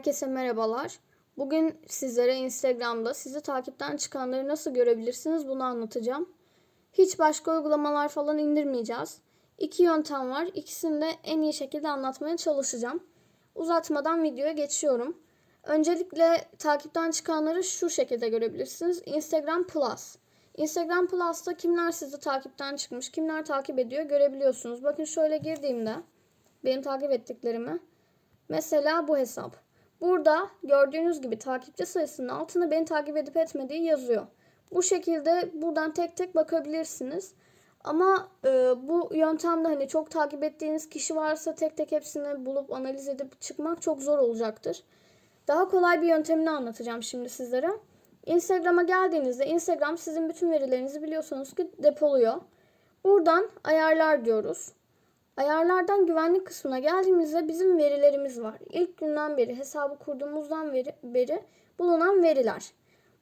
Herkese merhabalar. Bugün sizlere Instagram'da sizi takipten çıkanları nasıl görebilirsiniz bunu anlatacağım. Hiç başka uygulamalar falan indirmeyeceğiz. İki yöntem var. İkisini de en iyi şekilde anlatmaya çalışacağım. Uzatmadan videoya geçiyorum. Öncelikle takipten çıkanları şu şekilde görebilirsiniz. Instagram Plus. Instagram Plus'ta kimler sizi takipten çıkmış, kimler takip ediyor görebiliyorsunuz. Bakın şöyle girdiğimde benim takip ettiklerimi Mesela bu hesap. Burada gördüğünüz gibi takipçi sayısının altına beni takip edip etmediği yazıyor. Bu şekilde buradan tek tek bakabilirsiniz. Ama e, bu yöntemde hani çok takip ettiğiniz kişi varsa tek tek hepsini bulup analiz edip çıkmak çok zor olacaktır. Daha kolay bir yöntemini anlatacağım şimdi sizlere. Instagram'a geldiğinizde Instagram sizin bütün verilerinizi biliyorsunuz ki depoluyor. Buradan ayarlar diyoruz. Ayarlardan güvenlik kısmına geldiğimizde bizim verilerimiz var. İlk günden beri hesabı kurduğumuzdan beri, beri bulunan veriler.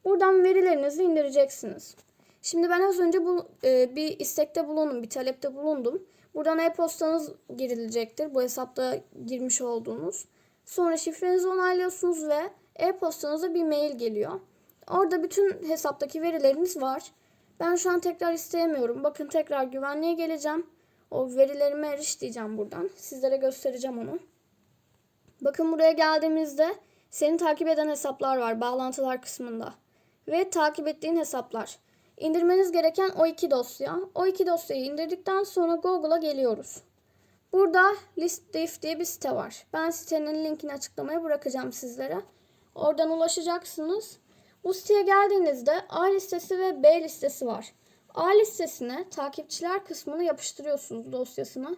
Buradan verilerinizi indireceksiniz. Şimdi ben az önce bu e, bir istekte bulundum, bir talepte bulundum. Buradan e-postanız girilecektir. Bu hesapta girmiş olduğunuz. Sonra şifrenizi onaylıyorsunuz ve e-postanıza bir mail geliyor. Orada bütün hesaptaki verileriniz var. Ben şu an tekrar isteyemiyorum. Bakın tekrar güvenliğe geleceğim. O verilerime eriş diyeceğim buradan. Sizlere göstereceğim onu. Bakın buraya geldiğimizde seni takip eden hesaplar var bağlantılar kısmında. Ve takip ettiğin hesaplar. İndirmeniz gereken o iki dosya. O iki dosyayı indirdikten sonra Google'a geliyoruz. Burada Listdiff diye bir site var. Ben sitenin linkini açıklamaya bırakacağım sizlere. Oradan ulaşacaksınız. Bu siteye geldiğinizde A listesi ve B listesi var. A listesine takipçiler kısmını yapıştırıyorsunuz dosyasına.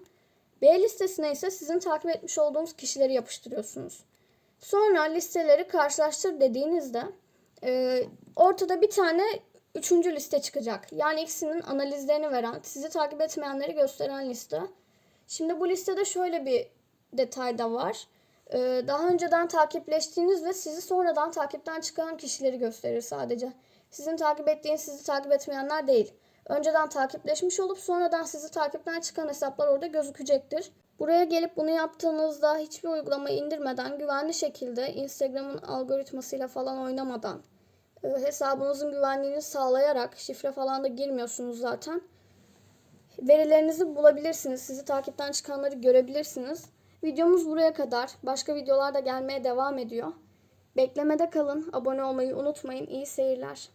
B listesine ise sizin takip etmiş olduğunuz kişileri yapıştırıyorsunuz. Sonra listeleri karşılaştır dediğinizde e, ortada bir tane üçüncü liste çıkacak. Yani ikisinin analizlerini veren, sizi takip etmeyenleri gösteren liste. Şimdi bu listede şöyle bir detay da var. E, daha önceden takipleştiğiniz ve sizi sonradan takipten çıkan kişileri gösterir sadece. Sizin takip ettiğiniz sizi takip etmeyenler değil. Önceden takipleşmiş olup sonradan sizi takipten çıkan hesaplar orada gözükecektir. Buraya gelip bunu yaptığınızda hiçbir uygulamayı indirmeden güvenli şekilde Instagram'ın algoritmasıyla falan oynamadan e, hesabınızın güvenliğini sağlayarak şifre falan da girmiyorsunuz zaten. Verilerinizi bulabilirsiniz. Sizi takipten çıkanları görebilirsiniz. Videomuz buraya kadar. Başka videolar da gelmeye devam ediyor. Beklemede kalın. Abone olmayı unutmayın. İyi seyirler.